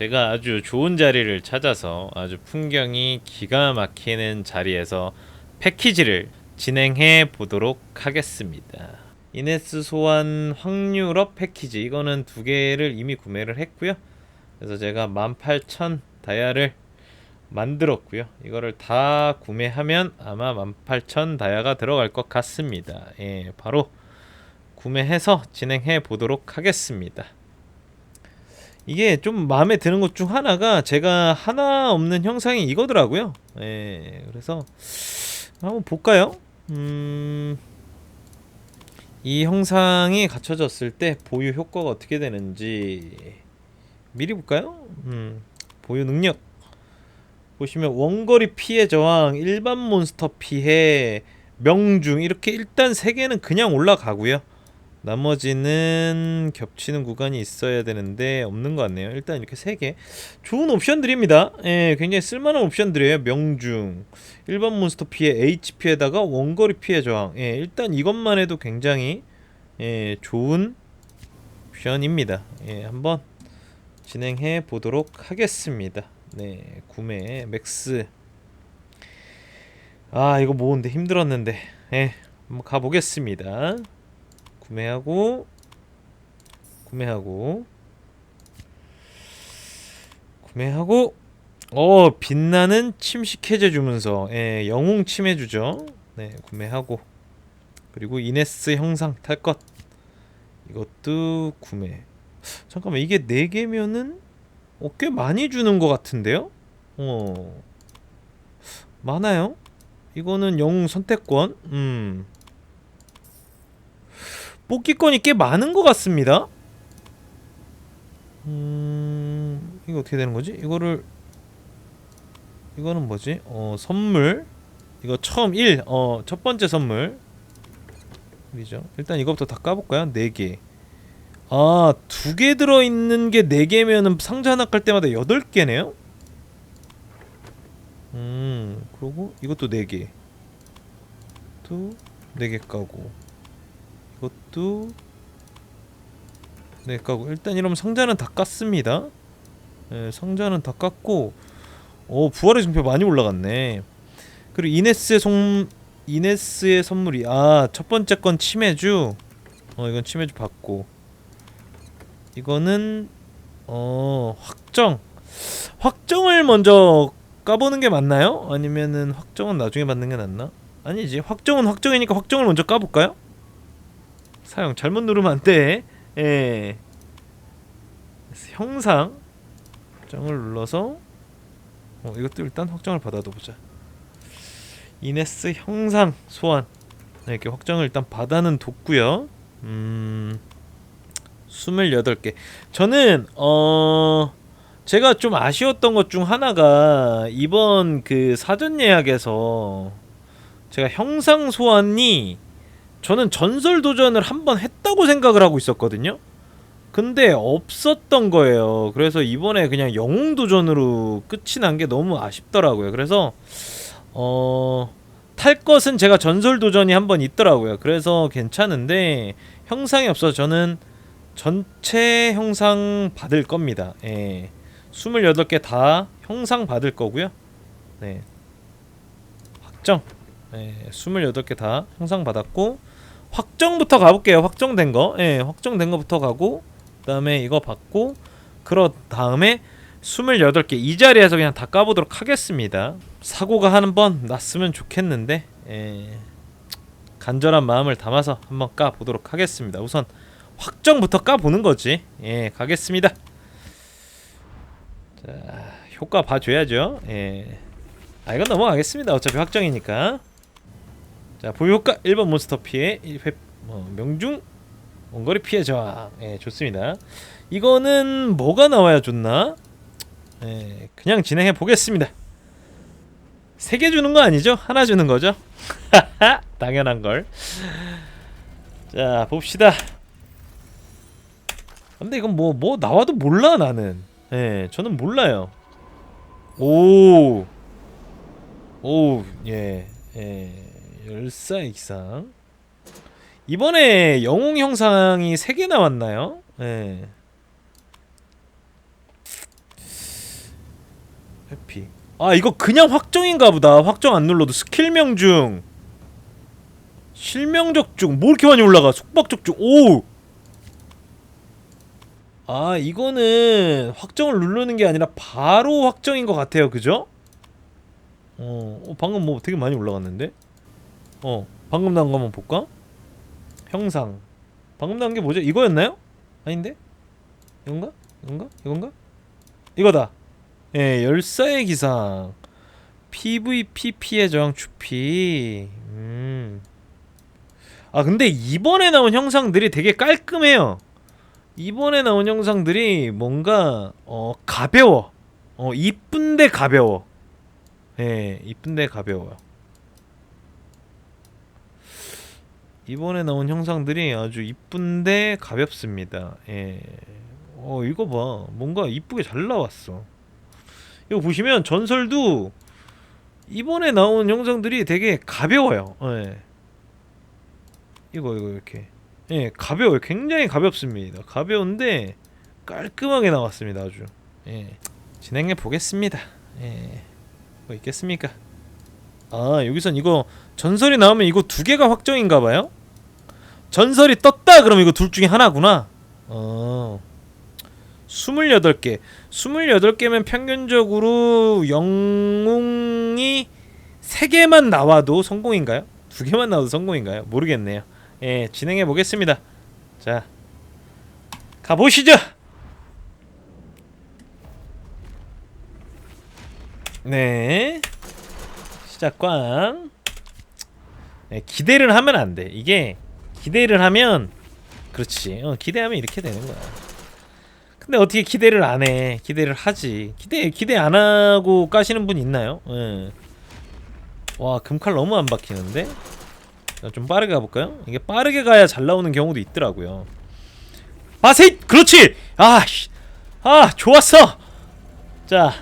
제가 아주 좋은 자리를 찾아서 아주 풍경이 기가 막히는 자리에서 패키지를 진행해 보도록 하겠습니다. 이네스 소환 확률업 패키지 이거는 두 개를 이미 구매를 했고요. 그래서 제가 18,000 다이아를 만들었고요. 이거를 다 구매하면 아마 18,000 다이아가 들어갈 것 같습니다. 예, 바로 구매해서 진행해 보도록 하겠습니다. 이게 좀 마음에 드는 것 중 하나가 제가 하나 없는 형상이 이거더라고요. 예, 그래서 한번 볼까요? 음, 이 형상이 갖춰졌을 때 보유 효과가 어떻게 되는지 미리 볼까요? 음, 보유 능력 보시면 원거리 피해 저항, 일반 몬스터 피해, 명중 이렇게 일단 세 개는 그냥 올라가고요. 나머지는 겹치는 구간이 있어야 되는데 없는 것 같네요. 일단 이렇게 세 개. 좋은 옵션들입니다. 예, 굉장히 쓸만한 옵션들이에요. 명중, 일반 몬스터 피해, HP에다가 원거리 피해 저항. 예, 일단 이것만 해도 굉장히 예, 좋은 옵션입니다. 예, 한번 진행해 보도록 하겠습니다. 네, 구매 맥스. 아, 이거 모으는데 힘들었는데. 예, 한번 가보겠습니다. 구매하고 구매하고 구매하고 어 빛나는 침식 해제 주문서. 예 영웅 침해 주죠. 네 구매하고. 그리고 이네스 형상 탈 것. 이것도 구매. 잠깐만 이게 네 개면은 어, 꽤 많이 주는 것 같은데요? 어. 많아요? 이거는 영웅 선택권? 음 뽑기권이 꽤 많은 것 같습니다. 음, 이거 어떻게 되는 거지? 이거를 이거는 뭐지? 어, 선물. 이거 처음 1. 어, 첫 번째 선물. 이죠. 일단 이거부터 다 까볼까요? 4개. 아, 두개 들어있는 게 4개면은 상자 하나 깔 때마다 8개네요? 음, 그리고 이것도 4개. 또 4개 까고. 이것도 네 까고. 일단 이러면 상자는 다 깠습니다. 네, 상자는 다 깠고 오 부활의 증표 많이 올라갔네. 그리고 이네스의 송 이네스의 선물이 아 첫 번째 건 치매주. 어 이건 치매주 받고. 이거는 어 확정. 확정을 먼저 까보는 게 맞나요? 아니면은 확정은 나중에 받는 게 낫나? 아니지. 확정은 확정이니까 확정을 먼저 까볼까요? 사용 잘못 누르면 안 돼. 예. 형상 확정을 눌러서 어, 이것도 일단 확정을 받아도 보자. 이네스 형상 소환 네, 이렇게 확정을 일단 받아는 뒀고요. 음. 28개. 저는 어 제가 좀 아쉬웠던 것 중 하나가 이번 그 사전 예약에서 제가 형상 소환이 저는 전설 도전을 한 번 했다고 생각을 하고 있었거든요. 근데 없었던 거예요. 그래서 이번에 그냥 영웅 도전으로 끝이 난 게 너무 아쉽더라고요. 그래서 어. 탈 것은 제가 전설 도전이 한 번 있더라고요. 그래서 괜찮은데 형상이 없어서 저는 전체 형상 받을 겁니다. 예. 28개 다 형상 받을 거고요. 네. 확정. 예, 28개 다 형상 받았고 확정부터 가볼게요. 확정된 거. 예, 확정된 거부터 가고 그다음에 이거 받고 그런 다음에 28개 이 자리에서 그냥 다 까보도록 하겠습니다. 사고가 한 번 났으면 좋겠는데 예, 간절한 마음을 담아서 한번 까보도록 하겠습니다. 우선 확정부터 까보는 거지. 예, 가겠습니다. 자, 효과 봐줘야죠. 예. 아, 이건 넘어가겠습니다. 어차피 확정이니까. 자, 보유 효과 1번 몬스터 피해 1회 어, 명중 원거리 피해 저항. 예, 좋습니다. 이거는 뭐가 나와야 좋나? 예, 그냥 진행해 보겠습니다. 세 개 주는 거 아니죠? 하나 주는 거죠? 당연한 걸. 자, 봅시다. 근데 이건 뭐 뭐 나와도 몰라 나는. 예, 저는 몰라요. 오. 오, 예. 예. 열사 이상. 이번에 영웅 형상이 3개 나왔나요? 예. 회피. 아 이거 그냥 확정인가 보다. 확정 안 눌러도 스킬 명 중. 실명적 중. 뭐 이렇게 많이 올라가? 속박적 중. 오. 아 이거는 확정을 누르는 게 아니라 바로 확정인 것 같아요. 그죠? 어, 어 방금 뭐 되게 많이 올라갔는데? 어 방금 나온 거 한번 볼까? 형상. 방금 나온 게 뭐죠? 이거였나요? 아닌데? 이건가? 이건가? 이건가? 이거다. 예, 열사의 기상. PVP 피해 저항 추피. 음. 아, 근데 이번에 나온 형상들이 되게 깔끔해요. 이번에 나온 형상들이 뭔가 어 가벼워. 어 이쁜데 가벼워. 예, 이쁜데 가벼워요. 이번에 나온 형상들이 아주 이쁜데 가볍습니다. 예. 어 이거 봐. 뭔가 이쁘게 잘 나왔어. 이거 보시면 전설도 이번에 나온 영상들이 되게 가벼워요. 예. 이거 이거 이렇게. 예 가벼워요. 굉장히 가볍습니다. 가벼운데 깔끔하게 나왔습니다 아주. 예. 진행해 보겠습니다. 예. 뭐 있겠습니까? 아 여기선 이거 전설이 나오면 이거 두 개가 확정인가 봐요 전설이 떴다 그럼 이거 둘 중에 하나구나 어 28개. 28개면 평균적으로 영웅이 3개만 나와도 성공인가요? 2개만 나와도 성공인가요? 모르겠네요. 예, 진행해 보겠습니다. 자. 가보시죠. 네. 시작 꽝. 네, 기대를 하면 안 돼. 이게 기대를 하면 그렇지. 어, 기대하면 이렇게 되는 거야. 근데 어떻게 기대를 안 해? 기대를 하지. 기대 기대 안 하고 까시는 분 있나요? 예. 와 금칼 너무 안 박히는데? 자, 좀 빠르게 가볼까요? 이게 빠르게 가야 잘 나오는 경우도 있더라고요. 바세이 그렇지. 아, 씨. 아 좋았어. 자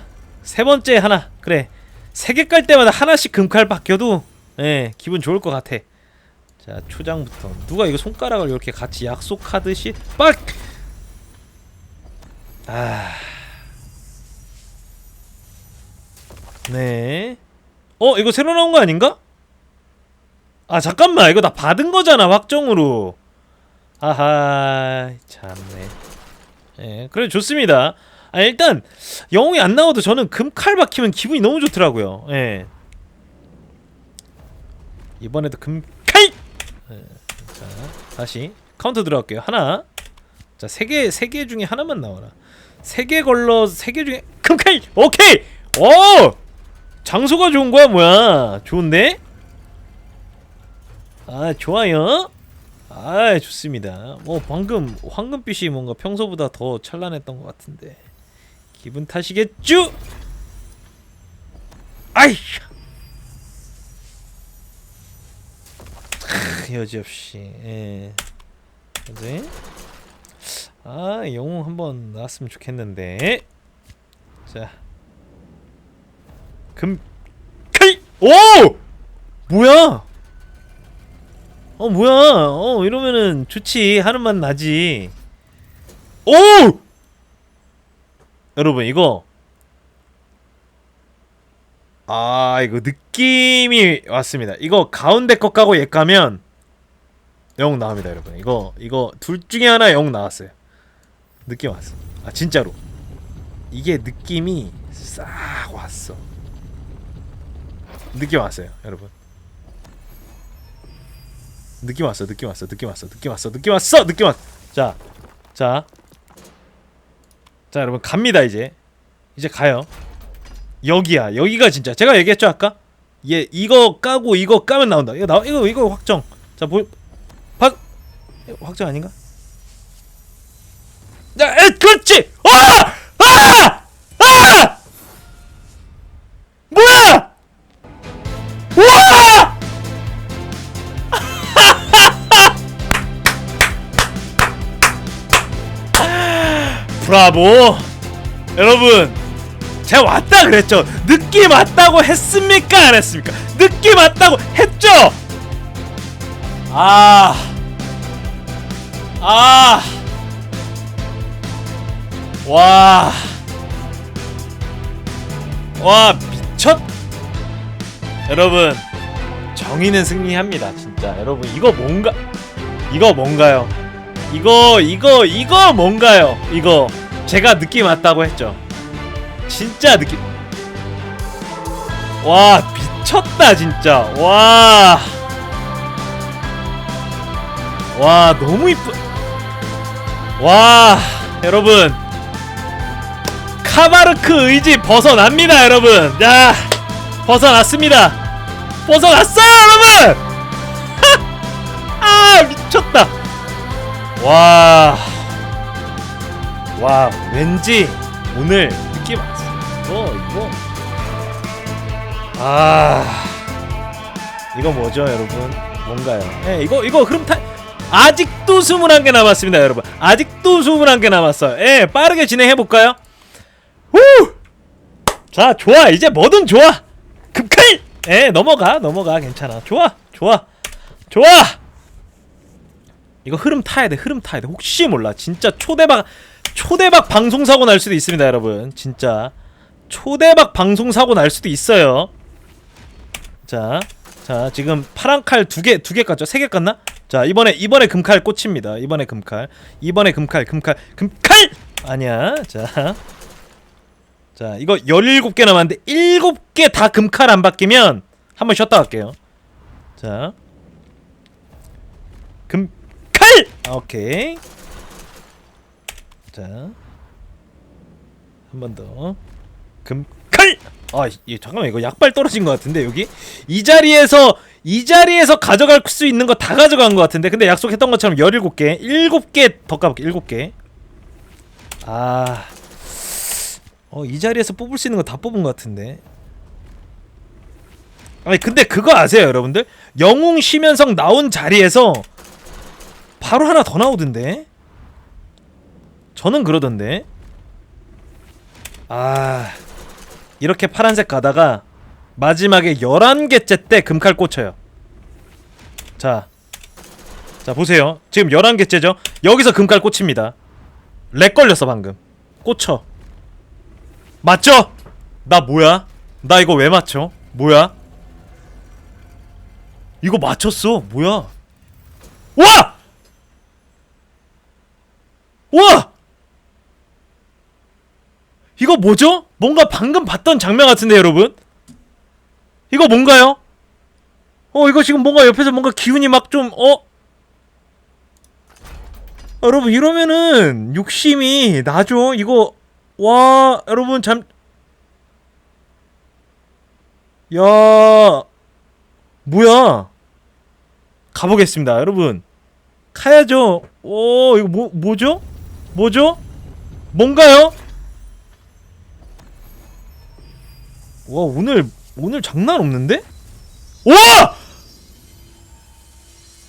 세 번째 하나 그래 세 개 깔 때마다 하나씩 금칼 박혀도 예 기분 좋을 것 같아. 자 초장부터 누가 이거 손가락을 이렇게 같이 약속하듯이 빡 아. 네. 어, 이거 새로 나온 거 아닌가? 아, 잠깐만. 이거 나 받은 거잖아, 확정으로. 아하, 참네. 예, 그래 좋습니다. 아, 일단 영웅이 안 나와도 저는 금칼 박히면 기분이 너무 좋더라고요. 예. 이번에도! 예, 자, 다시 카운터 들어갈게요. 하나. 자, 세 개, 세 개 중에 하나만 나와라. 세 개 걸러 세 개 중에 금칼 오케이. 오 장소가 좋은 거야 뭐야? 좋은데? 아 좋아요. 아 좋습니다. 뭐 방금 황금빛이 뭔가 평소보다 더 찬란했던 것 같은데. 기분 탓이겠죠 아이 여지없이. 예. 그지 아 영웅 한번 나왔으면 좋겠는데. 자. 금칼 오! 뭐야? 어 뭐야? 어 이러면은 좋지. 하는 맛 나지. 오! 여러분 이거 아 이거 느낌이 왔습니다 이거 가운데 거 까고 얘 까면 영웅 나옵니다 여러분 이거 이거 둘 중에 하나 영웅 나왔어요 느낌 왔어. 아 진짜로. 이게 느낌이 싹 왔어. 느낌 왔어요, 여러분. 느낌 왔어, 느낌 왔어, 느낌 왔어, 느낌 왔어, 느낌 왔어, 느낌 왔. 자, 자, 자, 여러분 갑니다 이제. 이제 가요. 여기야, 여기가 진짜. 제가 얘기했죠 아까. 얘 이거 까고 이거 까면 나온다. 이거 나 이거 이거 확정. 자, 보, 박 확정 아닌가? 야, 에, 그렇지! 우와! 브라보! 여러분, 제가 왔다 그랬죠? 느낌 왔다고 했습니까? 안 했습니까? 느낌 왔다고 했죠? 아. 아. 와. 와 미쳤 여러분 정의는 승리합니다 진짜 여러분 이거 뭔가 이거 뭔가요 이거 이거 이거 뭔가요 이거 제가 느낌 왔다고 했죠 진짜 느낌. 와 미쳤다 진짜. 와. 와 너무 이쁘 와. 여러분. 카바르크 의지 벗어납니다 여러분. 자 벗어났습니다. 벗어났어요 여러분! 아 미쳤다. 와. 와, 왠지 오늘. 이거, 이거. 아, 이거 뭐죠, 여러분? 뭔가요? 예, 이거, 이거 흐름 타. 아직도 21개 남았습니다, 여러분. 아직도 21개 남았어요. 예, 빠르게 진행해 볼까요? 후! 자, 좋아. 이제 뭐든 좋아. 급칼! 예, 넘어가. 넘어가. 괜찮아. 좋아. 좋아. 좋아. 이거 흐름 타야 돼. 흐름 타야 돼. 혹시 몰라. 진짜 초대박 초대박 방송 사고 날 수도 있습니다, 여러분. 진짜 초대박 방송 사고 날 수도 있어요. 자, 자 지금 파란 칼 두 개 두 개 깠죠? 세 개 깠나? 자 이번에 이번에 금칼 꽂힙니다. 이번에 금칼. 이번에 금칼 금칼 금칼 아니야. 자. 자, 이거 17개 남았는데 7개 다 금칼 안 바뀌면 한 번 쉬었다 갈게요. 자. 금칼! 아, 오케이. 자. 한 번 더. 금 칼! 아, 이, 잠깐만 이거 약발 떨어진 것 같은데 여기? 이 자리에서 이 자리에서 가져갈 수 있는 거 다 가져간 것 같은데 근데 약속했던 것처럼 17개 7개 더 까볼게 7개. 아... 어, 이 자리에서 뽑을 수 있는 거 다 뽑은 것 같은데. 아니 근데 그거 아세요 여러분들? 영웅 심연성 나온 자리에서 바로 하나 더 나오던데? 저는 그러던데. 아... 이렇게 파란색 가다가 마지막에 11개째 때 금칼 꽂혀요 자. 자 보세요 지금 11개째죠 여기서 금칼 꽂힙니다 렉 걸렸어 방금 꽂혀 맞죠? 나 뭐야? 나 이거 왜 맞춰? 뭐야? 이거 맞췄어 뭐야? 와! 와! 이거 뭐죠? 뭔가 방금 봤던 장면 같은데 여러분? 이거 뭔가요? 어 이거 지금 뭔가 옆에서 뭔가 기운이 막 좀 어? 여러분 이러면은 욕심이 나죠 이거 와 여러분 잠 야, 뭐야? 가보겠습니다, 여러분. 가야죠. 오, 이거 뭐 뭐죠? 뭐죠? 뭔가요? 와 오늘 오늘 장난 없는데? 와!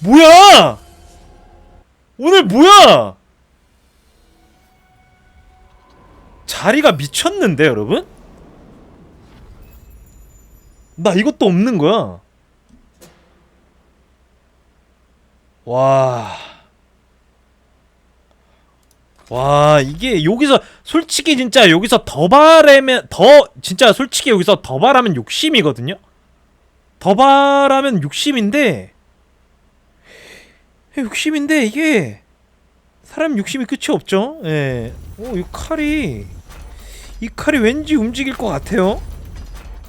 뭐야? 오늘 뭐야? 자리가 미쳤는데 여러분? 나 이것도 없는 거야. 와. 와, 이게 여기서 솔직히 진짜 여기서 더 바라면 더 진짜 솔직히 여기서 더 바라면 욕심이거든요. 더 바라면 욕심인데 욕심인데 이게 사람 욕심이 끝이 없죠. 예. 오, 이 칼이 이 칼이 왠지 움직일 것 같아요.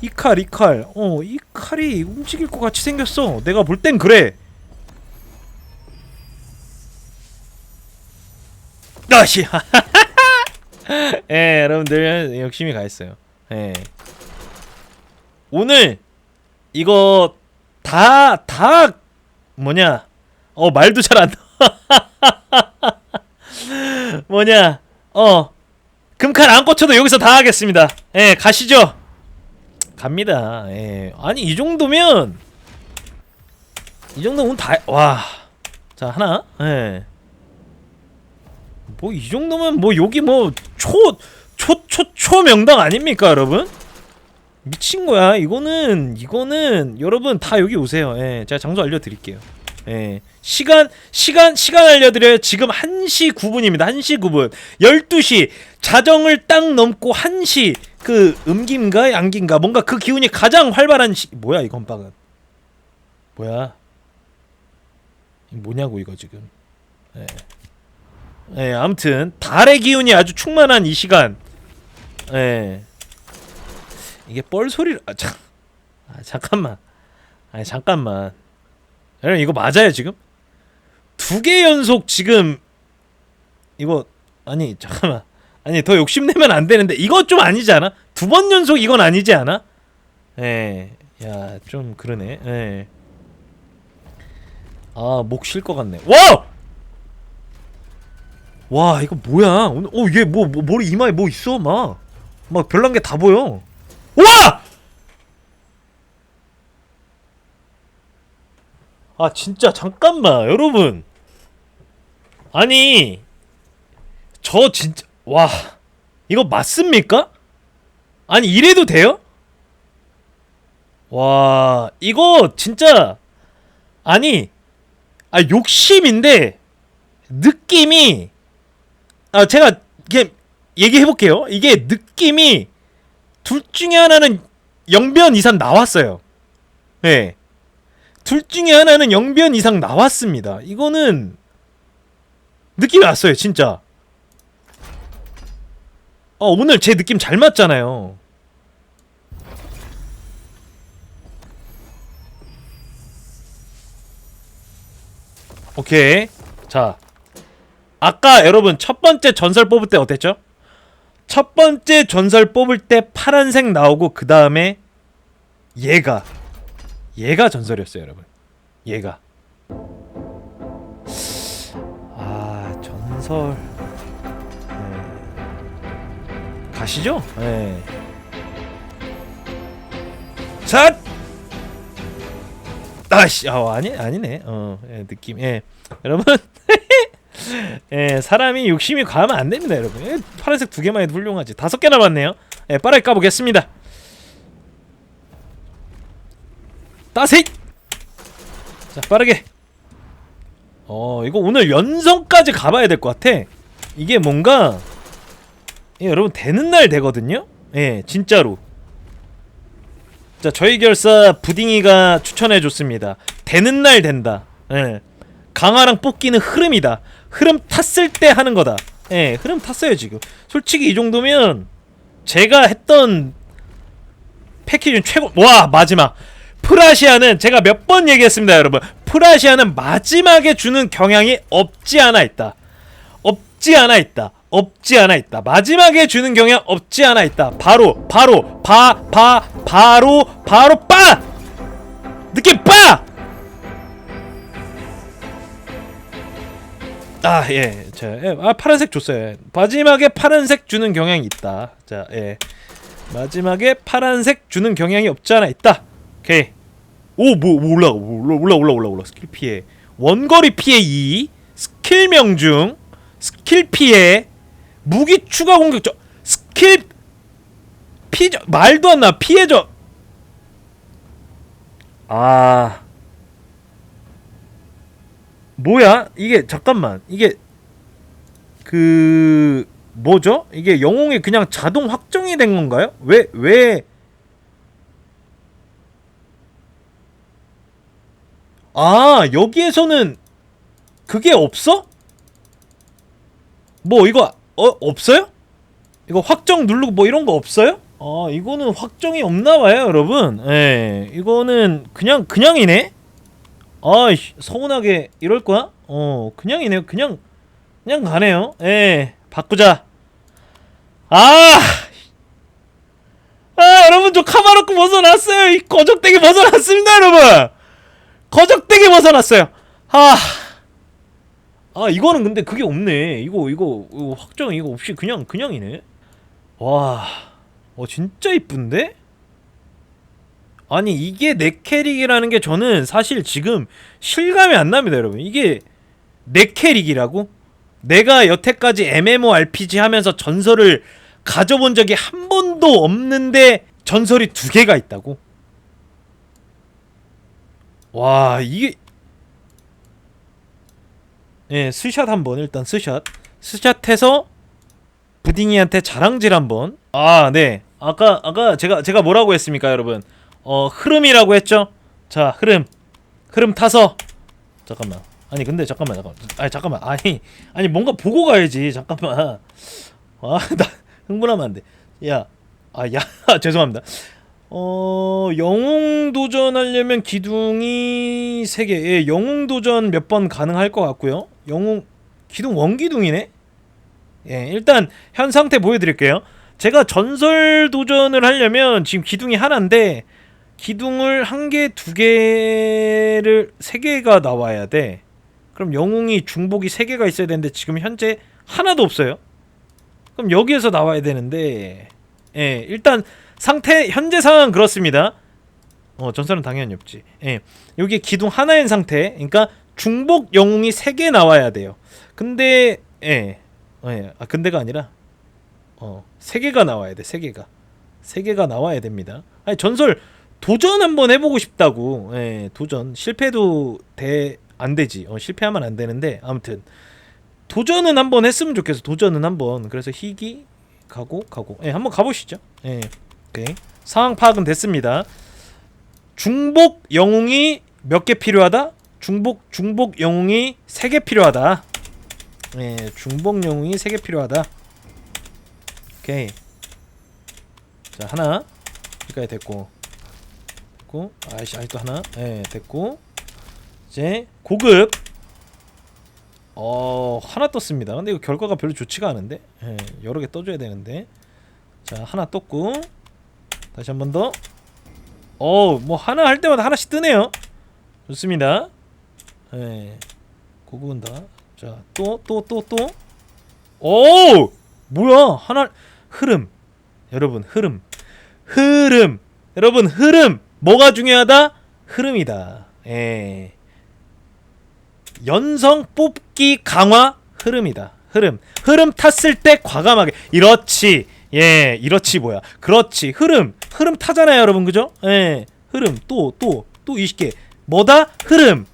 이 칼, 이 칼. 어, 이 칼이 움직일 것 같이 생겼어. 내가 볼 땐 그래. 아씨. 예, 여러분들 욕심이 가 있어요. 예. 오늘 이거 다 다 뭐냐? 어 말도 잘 안 나와. 뭐냐? 어 금칼 안 꽂혀도 여기서 다 하겠습니다. 예, 가시죠. 갑니다. 예. 아니 이 정도면 이 정도면 다 와. 자 하나. 예. 뭐 이 정도면 뭐 여기 뭐 초 초 초 초 명당 아닙니까 여러분? 미친 거야. 이거는 이거는 여러분 다 여기 오세요. 예. 제가 장소 알려드릴게요. 예. 시간 시간 시간 알려드려요. 지금 1시 9분입니다. 1시 9분. 12시 자정을 딱 넘고 1시 그 음기인가 양기인가 뭔가 그 기운이 가장 활발한 시 뭐야 이 건빵은 뭐야 이 뭐냐고 이거 지금 예. 예, 아무튼 달의 기운이 아주 충만한 이 시간 예. 이게 뻘 소리를 아, 참. 아 잠깐만 아니 잠깐만 여러분 이거 맞아요 지금 두 개 연속 지금 이거 아니 잠깐만 아니 더 욕심내면 안 되는데 이거 좀 아니지 않아? 두 번 연속 이건 아니지 않아? 예. 야, 좀 그러네. 예. 아, 목 쉴 것 같네. 와! 와, 이거 뭐야? 오늘 어, 얘 뭐, 뭐 머리 이마에 뭐 있어? 막. 막 별난 게 다 보여. 와! 아, 진짜 잠깐만. 여러분. 아니, 저 진짜 와 이거 맞습니까? 아니 이래도 돼요? 와 이거 진짜 아니 아 욕심인데 느낌이 아 제가 이게 얘기해 볼게요 이게 느낌이 둘 중에 하나는 영변 이상 나왔어요 네. 둘 중에 하나는 영변 이상 나왔습니다 이거는 느낌이 왔어요 진짜 어, 오늘 제 느낌 잘 맞잖아요. 오케이. 자. 아까 여러분 첫 번째 전설 뽑을 때 어땠죠? 첫 번째 전설 뽑을 때 파란색 나오고 그 다음에 얘가 얘가 전설이었어요 여러분 얘가 아 전설 가시죠. 예. 자. 아씨, 아 아니 아니네. 어, 예, 느낌. 예. 여러분. 예, 사람이 욕심이 과하면 안 됩니다, 여러분. 예, 파란색 두 개만 해도 훌륭하지. 다섯 개 남았네요. 예, 빠르게 까보겠습니다. 따세! 자, 빠르게. 어, 이거 오늘 연성까지 가봐야 될 것 같아. 이게 뭔가 예, 여러분 되는 날 되거든요. 예, 진짜로. 자, 저희 결사 부딩이가 추천해 줬습니다. 되는 날 된다. 예. 강화랑 뽑기는 흐름이다. 흐름 탔을 때 하는 거다. 예, 흐름 탔어요, 지금. 솔직히 이 정도면 제가 했던 패키지 중 최고 와, 마지막. 프라시아는 제가 몇 번 얘기했습니다, 여러분. 프라시아는 마지막에 주는 경향이 없지 않아 있다. 없지 않아 있다. 없지 않아 있다. 마지막에 주는 경향 없지 않아 있다. 바로 바로 바 바 바로 바로 빠 느낌 빠. 아 예, 자, 예, 아 파란색 줬어요. 마지막에 파란색 주는 경향이 있다. 자, 예, 마지막에 파란색 주는 경향이 없지 않아 있다. 오케이. 오, 뭐, 뭐 올라가, 올라, 올라, 올라, 올라, 올라. 스킬 피해. 원거리 피해 2, 스킬 명중, 스킬 피해, 무기 추가 공격 저 스킬 피저 말도 안 나 피해저 아 뭐야 이게 잠깐만 이게 그 뭐죠 이게 영웅이 그냥 자동 확정이 된 건가요 왜 왜? 아 여기에서는 그게 없어? 뭐 이거 어 없어요? 이거 확정 누르고 뭐 이런 거 없어요? 아 이거는 확정이 없나 봐요 여러분 예 이거는 그냥 그냥이네 아이씨 서운하게 이럴 거야? 어 그냥이네요 그냥 그냥 가네요. 예 바꾸자. 아 아, 여러분 저 카마로크 벗어났어요. 이 거적대기 벗어났습니다 여러분. 거적대기 벗어났어요. 아 아 이거는 근데 그게 없네. 이거 이거, 이거 확정 이거 없이 그냥 그냥이네. 와 어, 진짜 이쁜데? 아니 이게 내 캐릭이라는 게 저는 사실 지금 실감이 안 납니다 여러분 이게 내 캐릭이라고? 내가 여태까지 MMORPG 하면서 전설을 가져본 적이 한 번도 없는데 전설이 두 개가 있다고? 와 이게 예, 스샷 한번 일단 스샷. 스샷해서 부딩이한테 자랑질 한번. 아, 네. 아까 아까 제가 제가 뭐라고 했습니까, 여러분? 어 흐름이라고 했죠. 자 흐름 흐름 타서 잠깐만. 아니 근데 잠깐만 잠깐만. 아니 잠깐만. 아니 아니 뭔가 보고 가야지. 잠깐만. 아 나 흥분하면 안 돼. 야. 아 야. 죄송합니다. 어 영웅 도전 하려면 기둥이 3개. 예, 영웅 도전 몇 번 가능할 것 같고요. 영웅 기둥 원기둥이네. 예, 일단 현 상태 보여드릴게요. 제가 전설 도전을 하려면 지금 기둥이 하나인데 기둥을 한 개, 두 개를 세 개가 나와야 돼. 그럼 영웅이 중복이 세 개가 있어야 되는데 지금 현재 하나도 없어요. 그럼 여기에서 나와야 되는데, 예, 일단 상태 현재 상황 그렇습니다. 어, 전설은 당연히 없지. 예, 여기 기둥 하나인 상태. 그러니까 중복 영웅이 세개 나와야 돼요. 근데 예, 예, 아 근데가 아니라 어, 세 개가 나와야 돼. 세 개가 세 개가 나와야 됩니다. 아니 전설 도전 한번 해보고 싶다고. 예, 도전 실패도 돼 안 되지. 어, 실패하면 안 되는데 아무튼 도전은 한번 했으면 좋겠어. 도전은 한번. 그래서 희귀 가고 가고. 예, 한번 가보시죠. 예, 오케이. 상황 파악은 됐습니다. 중복 영웅이 몇 개 필요하다? 중복 중복 영웅이 세 개 필요하다. 예, 중복 영웅이 세 개 필요하다. 오케이. 자 하나 여기까지 됐고 됐고 아이씨 아직도 하나? 예 됐고. 이제 고급. 어 하나 떴습니다. 근데 이거 결과가 별로 좋지가 않은데? 예, 여러 개 떠줘야 되는데. 자 하나 떴고. 다시 한 번 더어뭐 하나 할 때마다 하나씩 뜨네요. 좋습니다. 예 고급은 다 자 또 또 또또 오! 뭐야? 하나 흐름. 여러분 흐름. 흐름. 여러분 흐름 뭐가 중요하다? 흐름이다. 예. 연성 뽑기 강화 흐름이다. 흐름. 흐름 탔을 때 과감하게. 이렇지. 예 이렇지 뭐야. 그렇지. 흐름. 흐름 타잖아요 여러분. 그죠? 예. 흐름. 또 또 또 20개 뭐다? 흐름.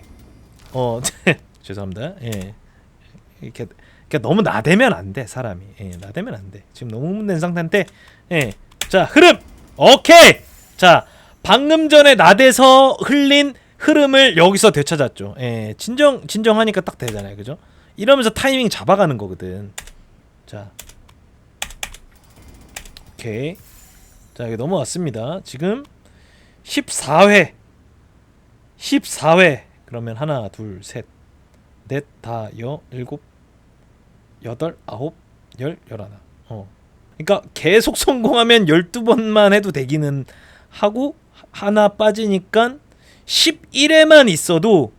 어 죄송합니다. 예. 이렇게 그러니까 너무 나대면 안 돼 사람이. 예, 나대면 안 돼. 지금 너무 흥분된 상태인데. 예. 자 흐름. 오케이. 자 방금 전에 나대서 흘린 흐름을 여기서 되찾았죠. 예, 진정 진정하니까 딱 되잖아요. 그죠? 이러면서 타이밍 잡아가는 거거든. 자. 오케이. 자 여기 넘어왔습니다. 지금 14회. 14회. 그러면 하나 둘 셋 넷 다 여 일곱 여덟 아홉 열 열하나. 어. 그러니까 계속 성공하면 12번만 해도 되기는 하고 하나 빠지니까 11회만 있어도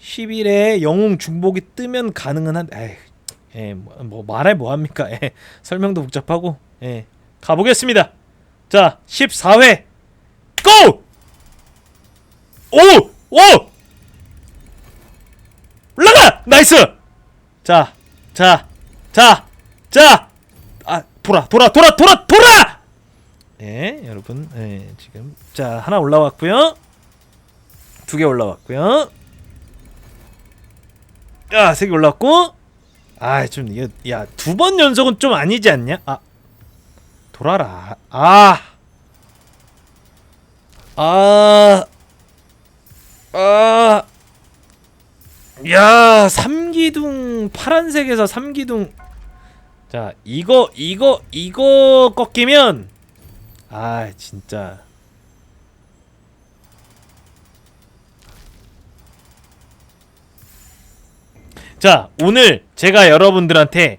11회에 영웅 중복이 뜨면 가능은 한 에이 예, 뭐, 뭐 말해 뭐 합니까? 예, 설명도 복잡하고 예, 가보겠습니다. 자, 14회 고! 오! 오! 올라가! 나이스! 자, 자, 자, 자, 아 돌아, 돌아, 돌아, 돌아, 돌아! 예, 여러분, 예, 지금 자 하나 올라왔고요, 두 개 올라왔고요, 야, 세 개 올라왔고, 아, 좀 이거 야, 두 번 연속은 좀 아니지 않냐? 아, 돌아라, 아, 아, 아. 야 삼기둥 파란색에서 삼기둥. 자 이거 이거 이거 꺾이면 아 진짜. 자 오늘 제가 여러분들한테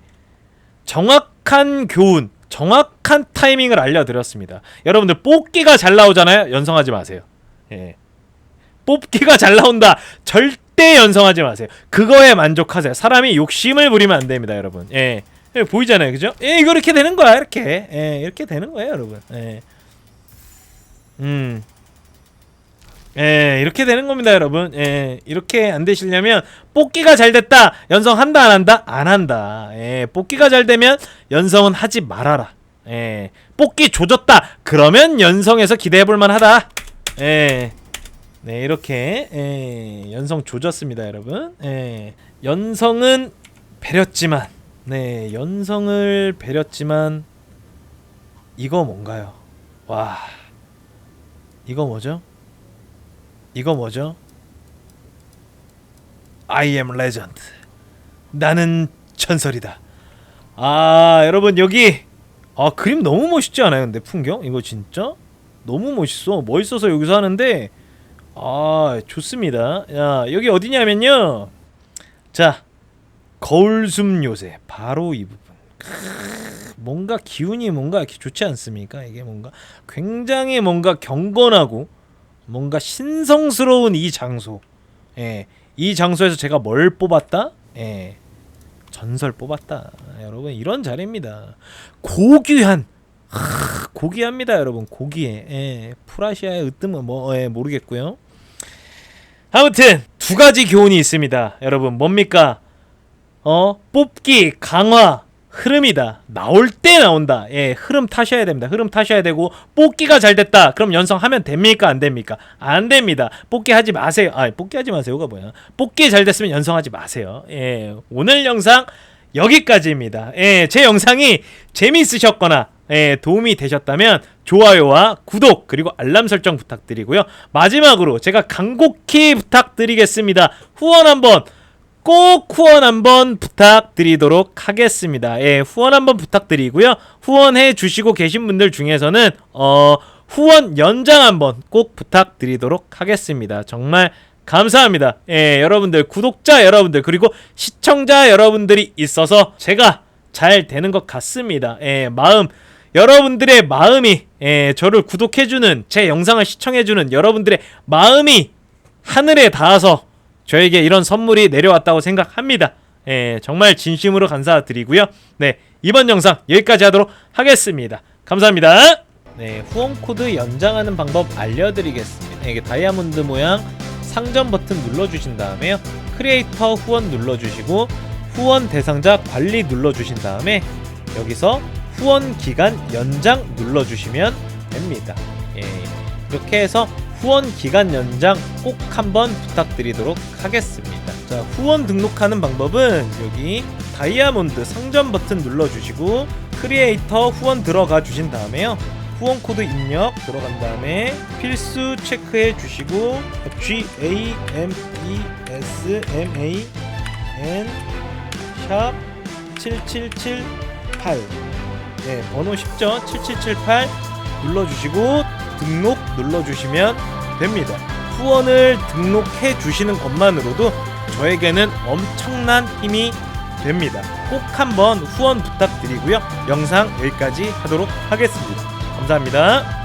정확한 교훈 정확한 타이밍을 알려드렸습니다. 여러분들 뽑기가 잘 나오잖아요? 연성하지 마세요. 예. 뽑기가 잘 나온다. 절대 연성하지 마세요. 그거에 만족하세요. 사람이 욕심을 부리면 안 됩니다 여러분. 예, 예, 보이잖아요 그죠 예 이거 이렇게 되는 거야 이렇게 예 이렇게 되는 거예요 여러분 예. 음. 예, 이렇게 되는 겁니다, 여러분. 예, 이렇게 안 되시려면 뽑기가 잘 됐다. 연성 한다 안 한다? 안 한다. 예, 뽑기가 잘 되면 연성은 하지 말아라. 예. 뽑기 조졌다. 그러면 연성에서 기대해 볼 만하다. 예. 네 이렇게 예, 연성 조졌습니다 여러분 예, 연성은 배렸지만 네 연성을 배렸지만 이거 뭔가요? 와 이거 뭐죠? 이거 뭐죠? I am legend. 나는 전설이다. 아 여러분 여기 아 그림 너무 멋있지 않아요? 근데 풍경 이거 진짜 너무 멋있어. 멋있어서 여기서 하는데 아 좋습니다. 야 여기 어디냐면요. 자 거울숨 요새 바로 이 부분. 크으, 뭔가 기운이 뭔가 이렇게 좋지 않습니까? 이게 뭔가 굉장히 뭔가 경건하고 뭔가 신성스러운 이 장소. 예. 이 장소에서 제가 뭘 뽑았다? 예. 전설 뽑았다. 여러분 이런 자리입니다. 고귀한 하, 고귀합니다, 여러분. 고귀해. 예. 프라시아의 으뜸은 뭐 예, 모르겠고요. 아무튼 두 가지 교훈이 있습니다. 여러분 뭡니까? 어 뽑기 강화 흐름이다. 나올 때 나온다. 예, 흐름 타셔야 됩니다. 흐름 타셔야 되고 뽑기가 잘 됐다. 그럼 연성하면 됩니까? 안 됩니까? 안 됩니다. 뽑기 하지 마세요. 아, 뽑기 하지 마세요가 뭐야? 뽑기 잘 됐으면 연성하지 마세요. 예, 오늘 영상 여기까지입니다. 예, 제 영상이 재미있으셨거나 예, 도움이 되셨다면 좋아요와 구독 그리고 알람 설정 부탁드리고요. 마지막으로 제가 간곡히 부탁드리겠습니다. 후원 한번 꼭 후원 한번 부탁드리도록 하겠습니다. 예, 후원 한번 부탁드리고요. 후원해 주시고 계신 분들 중에서는 어 후원 연장 한번 꼭 부탁드리도록 하겠습니다. 정말 감사합니다. 예, 여러분들 구독자 여러분들 그리고 시청자 여러분들이 있어서 제가 잘 되는 것 같습니다. 예, 마음 여러분들의 마음이 예, 저를 구독해주는 제 영상을 시청해주는 여러분들의 마음이 하늘에 닿아서 저에게 이런 선물이 내려왔다고 생각합니다. 예, 정말 진심으로 감사드리고요. 네, 이번 영상 여기까지 하도록 하겠습니다. 감사합니다. 네, 후원 코드 연장하는 방법 알려드리겠습니다. 이게 다이아몬드 모양 상점 버튼 눌러주신 다음에요. 크리에이터 후원 눌러주시고 후원 대상자 관리 눌러주신 다음에 여기서 후원 기간 연장 눌러주시면 됩니다. 예, 이렇게 해서 후원 기간 연장 꼭 한번 부탁드리도록 하겠습니다. 자, 후원 등록하는 방법은 여기 다이아몬드 상점 버튼 눌러주시고 크리에이터 후원 들어가 주신 다음에요. 후원 코드 입력 들어간 다음에 필수 체크해 주시고 G A M E S M A N 샵 7778 네, 번호 쉽죠? 7778 눌러 주시고 등록 눌러주시면 됩니다. 후원을 등록해 주시는 것만으로도 저에게는 엄청난 힘이 됩니다. 꼭 한번 후원 부탁드리고요. 영상 여기까지 하도록 하겠습니다. 감사합니다.